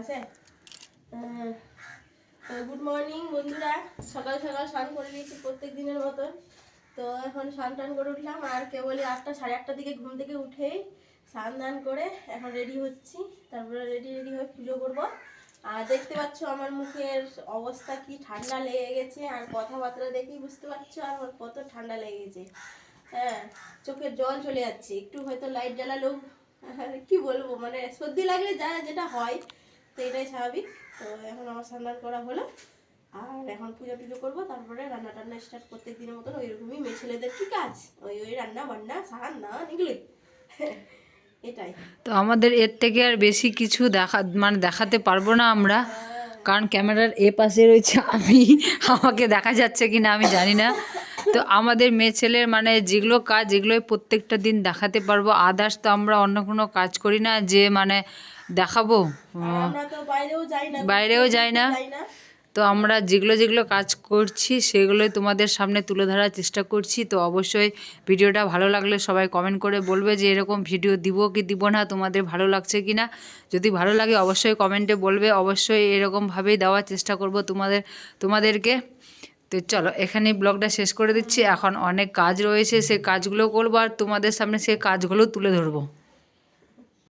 আছে? Good morning বন্ধুরা। সকাল সকাল স্নান করে দিয়েছি প্রত্যেক দিনের মতন। তো এখন স্নান টান করে উঠলাম আর কেবলই আটটা, সাড়ে আটটার দিকে ঘুম থেকে উঠেই স্নান দান করে এখন রেডি হচ্ছি। তারপরে রেডি রেডি হয়ে পুজো করব। আর দেখতে পাচ্ছ আমার মুখের অবস্থা কি ঠান্ডা লেগে গেছে। আর কথাবার্তা দেখেই বুঝতে পারছ আর আমার কত ঠান্ডা লেগে গেছে। হ্যাঁ চোখের জল চলে যাচ্ছে। একটু হয়তো লাইট জ্বালালেও, কি বলব? মানে সর্দি লাগলে যা, যেটা হয় তো এটাই স্বাভাবিক। তো এখন আমার স্নান করা হলো। আর এখন পুজো টুজো করব তারপরে রান্না টান্না স্টার্ট প্রত্যেক দিনের মতন ওইরকমই মেয়ে ছেলেদের কি কাজ? ওই ওই রান্না বান্না সাহান না এগুলোই। এটাই। তো আমাদের এর থেকে আর বেশি কিছু দেখা মানে দেখাতে পারব না আমরা কারণ ক্যামেরার এ পাশে রয়েছে আমি। আমাকে দেখা যাচ্ছে কি না আমি জানি না। তো আমাদের মেয়ে ছেলের মানে যেগুলো কাজ যেগুলোই প্রত্যেকটা দিন দেখাতে পারব আদার্স তো আমরা অন্য কোনো কাজ করি না যে মানে দেখাবো। বাইরেও। যাই না তো আমরা যেগুলো যেগুলো কাজ করছি সেগুলোই তোমাদের সামনে তুলে ধরার চেষ্টা করছি। তো অবশ্যই ভিডিওটা ভালো লাগলে সবাই কমেন্ট করে বলবে যে এরকম ভিডিও দিব কি দিব না তোমাদের ভালো লাগছে কি না? যদি ভালো লাগে অবশ্যই কমেন্টে বলবে। অবশ্যই এরকমভাবেই দেওয়ার চেষ্টা করব তোমাদের তোমাদেরকে। তো চলো এখানে ব্লগটা শেষ করে দিচ্ছি। এখন অনেক কাজ রয়েছে, সে কাজগুলো করব আর তোমাদের সামনে সে কাজগুলো তুলে ধরবো।